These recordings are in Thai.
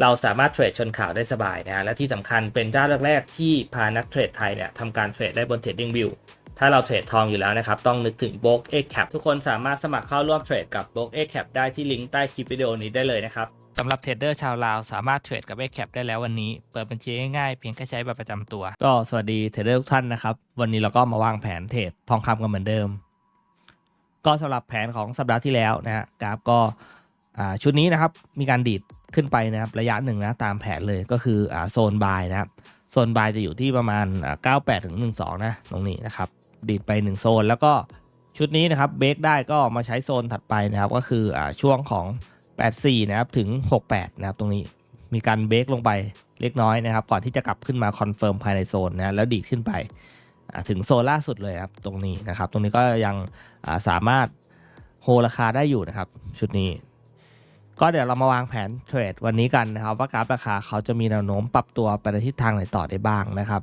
เราสามารถเทรดชนข่าวได้สบายนะฮะและที่สำคัญเป็นเจ้าแรกๆที่พานักเทรดไทยเนี่ยทำการเทรดได้บน TradingView ถ้าเราเทรดทองอยู่แล้วนะครับ ต้องนึกถึง b o k X Cap ทุกคนสามารถสมัครเข้าร่วมเทรดกับ b o k X Cap ได้ที่ลิงก์ใต้คลิปวิดีโอนี้ได้เลยนะครับสำหรับเทรดเดอร์ชาวลาวสามารถเทรดกับ X Cap ได้แล้ววันนี้ เปิดบัญชีง่ายๆเพียงแค่ใช้บัตรประจำตัว ก็สวัสดีเทรดเดอร์ทุกท่านนะครับ วันนี้เราก็มาวางแผนเทรดทองคำกันเหมือนเดิม ก็สำหรับแผนของสัปดาห์ที่แล้วนะฮะกราฟก็อ่าชุดนี้นะครับมีการดีดขึ้นไปนะครับระยะหนึ่งนะตามแผนเลยก็คืออ่าโซนบายนะครับโซนบายจะอยู่ที่ประมาณอ่า98ถึง12 นะ ตรงนี้นะครับดีดไป 1 โซน แล้วก็ชุดนี้นะครับเบรกได้ก็มาใช้โซนถัดไปนะครับ ก็คืออ่าช่วงของ 84 นะครับถึง 68 นะครับ ตรงนี้มีการเบรกลงไปเล็กน้อยนะครับ ก่อนที่จะกลับขึ้นมาคอนเฟิร์มภายในโซนนะแล้วดีดขึ้นไปถึงโซนล่าสุดเลยครับตรงนี้นะครับ ตรงนี้ก็ยังสามารถโฮราคาได้อยู่นะครับ ชุดนี้ ก็เดี๋ยวเรามาวางแผนเทรดวันนี้กันนะครับ ว่ากราฟราคาเขาจะมีแนวโน้มปรับตัวไปในทิศทางไหนต่อได้บ้างนะครับ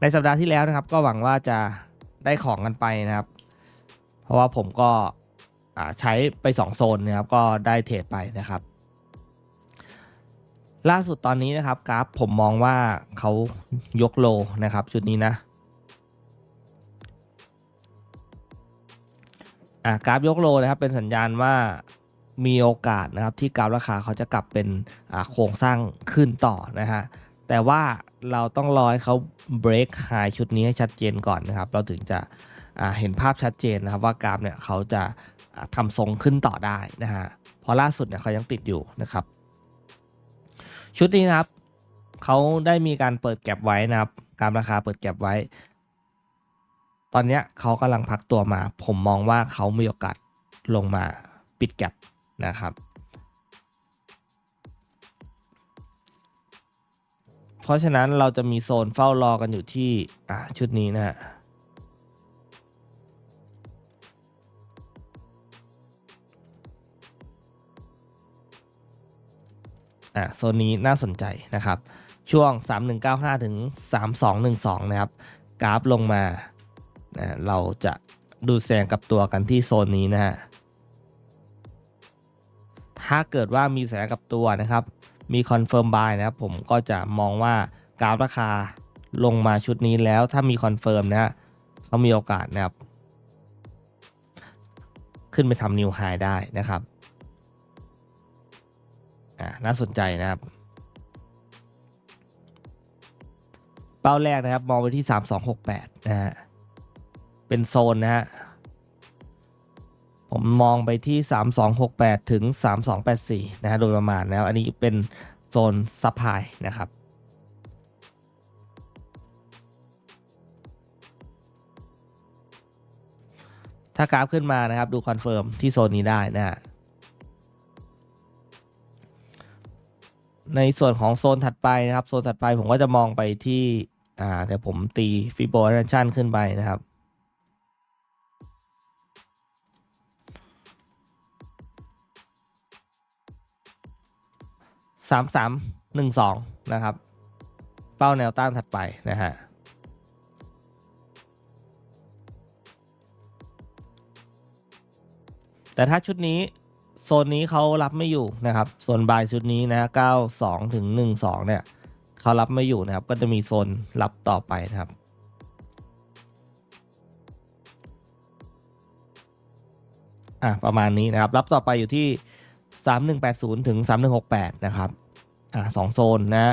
ในสัปดาห์ที่แล้วนะครับ ก็หวังว่าจะได้ของกันไปนะครับ เพราะว่าผมก็ใช้ไป 2 โซนนะครับก็ได้เทรดไปนะครับ ล่าสุดตอนนี้นะครับกราฟผมมองว่าเขายกโลนะครับจุดนี้นะอะกราฟยกโลนะครับเป็นสัญญาณว่า มีโอกาสนะครับที่กราฟราคาเขาจะกลับเป็นโครงสร้างขึ้นต่อนะฮะแต่ว่าเราต้องรอให้เขา break high ชุดนี้ให้ชัดเจนก่อนนะครับ เราถึงจะเห็นภาพชัดเจนนะครับว่ากราฟเนี่ยเขาจะอ่าทำทรงขึ้นต่อได้นะฮะเพราะล่าสุดเนี่ยเขายังติดอยู่นะครับ ชุดนี้นะครับเขาได้มีการเปิดแก็บไว้นะครับกรารราคาเปิดแก็บไว้ ตอนนี้เขากำลังพักตัวมา ผมมองว่าเขามีโอกาสลงมาปิดแก็บ นะครับ เพราะฉะนั้นเราจะมีโซนเฝ้ารอกันอยู่ที่ชุดนี้นะฮะอ่าโซนนี้น่าสนใจนะครับ ช่วง 3195 ถึง 3212 นะครับ กราฟลงมานะเราจะดูแซงกับตัวกันที่โซนนี้นะฮะ ถ้าเกิดว่ามีแสงกับตัวนะครับ มีคอนเฟิร์มบายนะครับ ผมก็จะมองว่ากราฟราคาลงมาชุดนี้แล้วถ้ามีคอนเฟิร์มนะฮะเขามีโอกาสนะครับ ขึ้นไปทำนิวไฮได้นะครับอ่าน่าสนใจนะครับ เป้าแรกนะครับ มองไปที่ 3268 นะฮะเป็นโซนนะฮะ ผมมองไปที่ 3268 ถึง 3284 นะฮะโดยประมาณนะครับอันนี้เป็นโซนซัพพลายนะครับถ้ากราฟขึ้นมานะครับดูคอนเฟิร์มที่โซนนี้ได้นะฮะในส่วนของโซนถัดไปนะครับ โซนถัดไปผมก็จะมองไปที่ อ่าเดี๋ยวผมตีฟิโบนัชชันขึ้นไปนะครับ สามสามหนึ่งสองนะครับ เป้าแนวต้านถัดไปนะฮะแต่ถ้าชุดนี้โซนนี้เขารับไม่อยู่นะครับโซนบายชุดนี้นะ92ถึง12 เนี่ยเขารับไม่อยู่นะครับ ก็จะมีโซนรับต่อไปนะครับ อะประมาณนี้นะครับ รับต่อไปอยู่ที่ 3180ถึง3168 นะครับ อะสองโซนนะ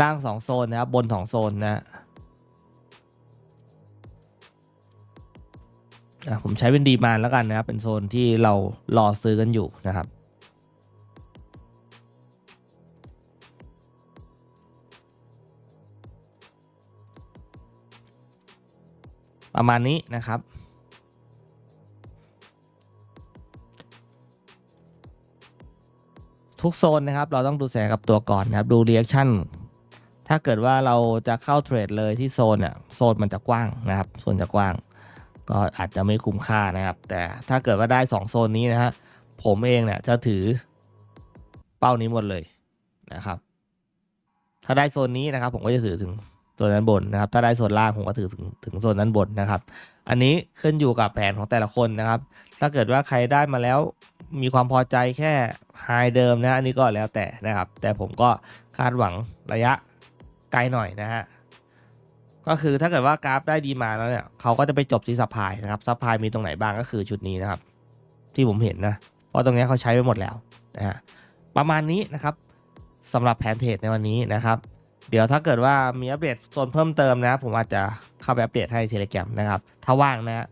ล่าง2โซนนะครับบน2โซนนะอะผมใช้เป็นดีมานแล้วกันนะครับ เป็นโซนที่เรารอซื้อกันอยู่นะครับประมาณนี้นะครับ ทุกโซนนะครับ เราต้องดูแสงกับตัวก่อนนะครับ ดูเรีแอคชั่น ถ้าเกิดว่าเราจะเข้าเทรดเลยที่โซนอะโซนมันจะกว้างนะครับ โซนจะกว้าง ก็อาจจะไม่คุ้มค่านะครับ แต่ถ้าเกิดว่าได้ 2 โซนนี้นะฮะ ผมเองเนี่ยจะถือเป้านี้หมดเลยนะครับ ถ้าได้โซนนี้นะครับ ผมก็จะถือถึงโซนด้านบนนะครับ ถ้าได้โซนล่างผมก็ถือถึงถึงโซนด้านบนนะครับ อันนี้ขึ้นอยู่กับแผนของแต่ละคนนะครับ ถ้าเกิดว่าใครได้มาแล้ว มีความพอใจแค่ไฮเดิมนะอันนี้ก็แล้วแต่นะครับ แต่ผมก็คาดหวังระยะไกลหน่อยนะฮะก็คือถ้าเกิดว่ากราฟได้ดีมาแล้วเนี่ยเขาก็จะไปจบที่ซัพพลายนะครับซัพพลายมีตรงไหนบ้างก็คือชุดนี้นะครับ ที่ผมเห็นนะเพราะตรงนี้เขาใช้ไปหมดแล้วนะฮะประมาณนี้นะครับสำหรับแผนเทรดในวันนี้นะครับ เดี๋ยวถ้าเกิดว่ามีอัปเดตโซนเพิ่มเติมนะ ผมอาจจะเข้าไปอัปเดตให้เทเล gram นะครับ ถ้าว่างนะฮะ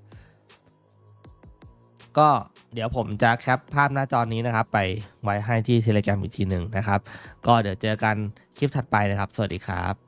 ก็ เดี๋ยวผมจะแคปภาพหน้าจอนี้นะครับ ไปไว้ให้ที่เทเล gram อีกทีหนึ่งนะครับ ก็เดี๋ยวเจอกันคลิปถัดไปนะครับ สวัสดีครับ